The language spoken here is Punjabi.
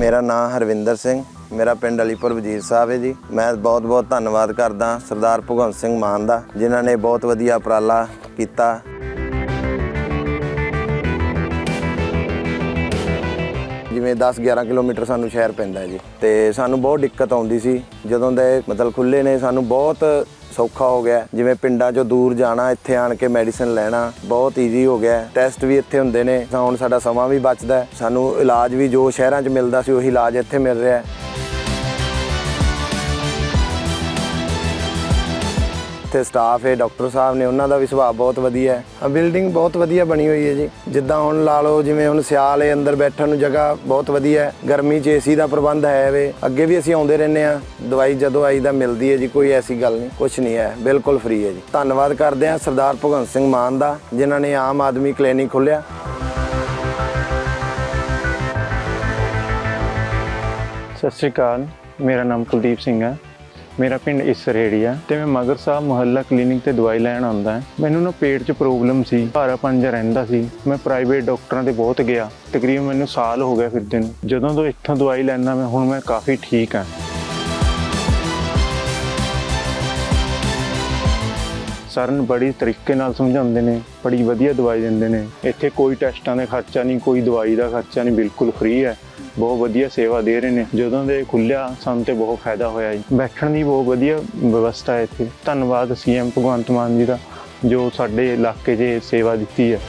ਮੇਰਾ ਨਾਮ ਹਰਵਿੰਦਰ ਸਿੰਘ, ਮੇਰਾ ਪਿੰਡ ਅਲੀਪੁਰ ਵਜ਼ੀਰ ਸਾਹਿਬ ਹੈ ਜੀ। ਮੈਂ ਬਹੁਤ ਬਹੁਤ ਧੰਨਵਾਦ ਕਰਦਾ ਸਰਦਾਰ ਭਗਵੰਤ ਸਿੰਘ ਮਾਨ ਦਾ, ਜਿਨ੍ਹਾਂ ਨੇ ਬਹੁਤ ਵਧੀਆ ਉਪਰਾਲਾ ਕੀਤਾ ਜਿਵੇਂ 10-11 ਕਿਲੋਮੀਟਰ ਸਾਨੂੰ ਸ਼ਹਿਰ ਪੈਂਦਾ ਜੀ। ਤੇ ਸਾਨੂੰ ਬਹੁਤ ਦਿੱਕਤ ਆਉਂਦੀ ਸੀ। ਜਦੋਂ ਦੇ ਮਤਲਬ ਖੁੱਲੇ ਨੇ, ਸਾਨੂੰ ਬਹੁਤ ਸੌਖਾ ਹੋ ਗਿਆ। ਜਿਵੇਂ ਪਿੰਡਾਂ 'ਚੋਂ ਦੂਰ ਜਾਣਾ, ਇੱਥੇ ਆਣ ਕੇ ਮੈਡੀਸਨ ਲੈਣਾ, ਬਹੁਤ ਈਜ਼ੀ ਹੋ ਗਿਆ। ਟੈਸਟ ਵੀ ਇੱਥੇ ਹੁੰਦੇ ਨੇ। ਤਾਂ ਹੁਣ ਸਾਡਾ ਸਮਾਂ ਵੀ ਬਚਦਾ। ਸਾਨੂੰ ਇਲਾਜ ਵੀ ਜੋ ਸ਼ਹਿਰਾਂ 'ਚ ਮਿਲਦਾ ਸੀ, ਉਹੀ ਇਲਾਜ ਇੱਥੇ ਮਿਲ ਰਿਹਾ। ਹੈ ਇੱਥੇ ਸਟਾਫ ਹੈ ਡਾਕਟਰ ਸਾਹਿਬ ਨੇ, ਉਹਨਾਂ ਦਾ ਵੀ ਸੁਭਾਅ ਬਹੁਤ ਵਧੀਆ ਹੈ। ਬਿਲਡਿੰਗ ਬਹੁਤ ਵਧੀਆ ਬਣੀ ਹੋਈ ਹੈ ਜੀ। ਜਿੱਦਾਂ ਹੁਣ ਲਾ ਲਓ, ਜਿਵੇਂ ਹੁਣ ਸਿਆਲ ਹੈ, ਅੰਦਰ ਬੈਠਣ ਨੂੰ ਜਗ੍ਹਾ ਬਹੁਤ ਵਧੀਆ ਹੈ। ਗਰਮੀ 'ਚ ਏਸੀ ਦਾ ਪ੍ਰਬੰਧ ਹੈ ਵੇ। ਅੱਗੇ ਵੀ ਅਸੀਂ ਆਉਂਦੇ ਰਹਿੰਦੇ ਆ ਦਵਾਈ ਜਦੋਂ ਆਈ ਦਾ ਮਿਲਦੀ ਹੈ ਜੀ, ਕੋਈ ਐਸੀ ਗੱਲ ਨਹੀਂ ਕੁਝ ਨਹੀਂ ਹੈ। ਬਿਲਕੁਲ ਫ੍ਰੀ ਹੈ ਜੀ। ਧੰਨਵਾਦ ਕਰਦੇ ਹਾਂ ਸਰਦਾਰ ਭਗਵੰਤ ਸਿੰਘ ਮਾਨ ਦਾ, ਜਿਨ੍ਹਾਂ ਨੇ ਆਮ ਆਦਮੀ ਕਲੀਨਿਕ ਖੋਲ੍ਹਿਆ। ਸਤਿ ਸ਼੍ਰੀ ਅਕਾਲ। ਮੇਰਾ ਨਾਮ ਕੁਲਦੀਪ ਸਿੰਘ ਹੈ। ਮੇਰਾ ਪਿੰਡ ਇਸਰੇੜੀ ਆ ਤੇ ਮੈਂ ਮਗਰ ਸਾਹਿਬ ਮੁਹੱਲਾ ਕਲੀਨਿਕ ਤੇ ਦਵਾਈ ਲੈਣ ਆਉਂਦਾ ਹਾਂ। ਮੈਨੂੰ ਨਾ ਪੇਟ 'ਚ ਪ੍ਰੋਬਲਮ ਸੀ, ਭਾਰਾ ਜਿਹਾ ਰਹਿੰਦਾ ਸੀ। ਮੈਂ ਪ੍ਰਾਈਵੇਟ ਡਾਕਟਰਾਂ 'ਤੇ ਬਹੁਤ ਗਿਆ। ਤਕਰੀਬਨ ਮੈਨੂੰ ਸਾਲ ਹੋ ਗਿਆ ਫਿਰਦੇ ਨੂੰ। ਜਦੋਂ ਤੋਂ ਇੱਥੋਂ ਦਵਾਈ ਲੈਣਾ ਮੈਂ, ਹੁਣ ਮੈਂ ਕਾਫੀ ਠੀਕ ਹਾਂ। ਸਰਨ ਬੜੀ ਤਰੀਕੇ ਨਾਲ ਸਮਝਾਉਂਦੇ ਨੇ, ਬੜੀ ਵਧੀਆ ਦਵਾਈ ਦਿੰਦੇ ਨੇ। ਇੱਥੇ ਕੋਈ ਟੈਸਟਾਂ ਦਾ ਖਰਚਾ ਨਹੀਂ, ਕੋਈ ਦਵਾਈ ਦਾ ਖਰਚਾ ਨਹੀਂ, ਬਿਲਕੁਲ ਫ੍ਰੀ ਹੈ। ਬਹੁਤ ਵਧੀਆ ਸੇਵਾ ਦੇ ਰਹੇ ਨੇ। ਜਦੋਂ ਦੇ ਖੁੱਲਿਆ ਸਾਨੂੰ ਤੇ ਬਹੁਤ ਫਾਇਦਾ ਹੋਇਆ ਜੀ। ਬੈਠਣ ਦੀ ਬਹੁਤ ਵਧੀਆ ਵਿਵਸਥਾ ਹੈ ਇੱਥੇ। ਧੰਨਵਾਦ ਸੀਐਮ ਭਗਵੰਤ ਮਾਨ ਜੀ ਦਾ, ਜੋ ਸਾਡੇ ਇਲਾਕੇ 'ਚ ਸੇਵਾ ਦਿੱਤੀ ਹੈ।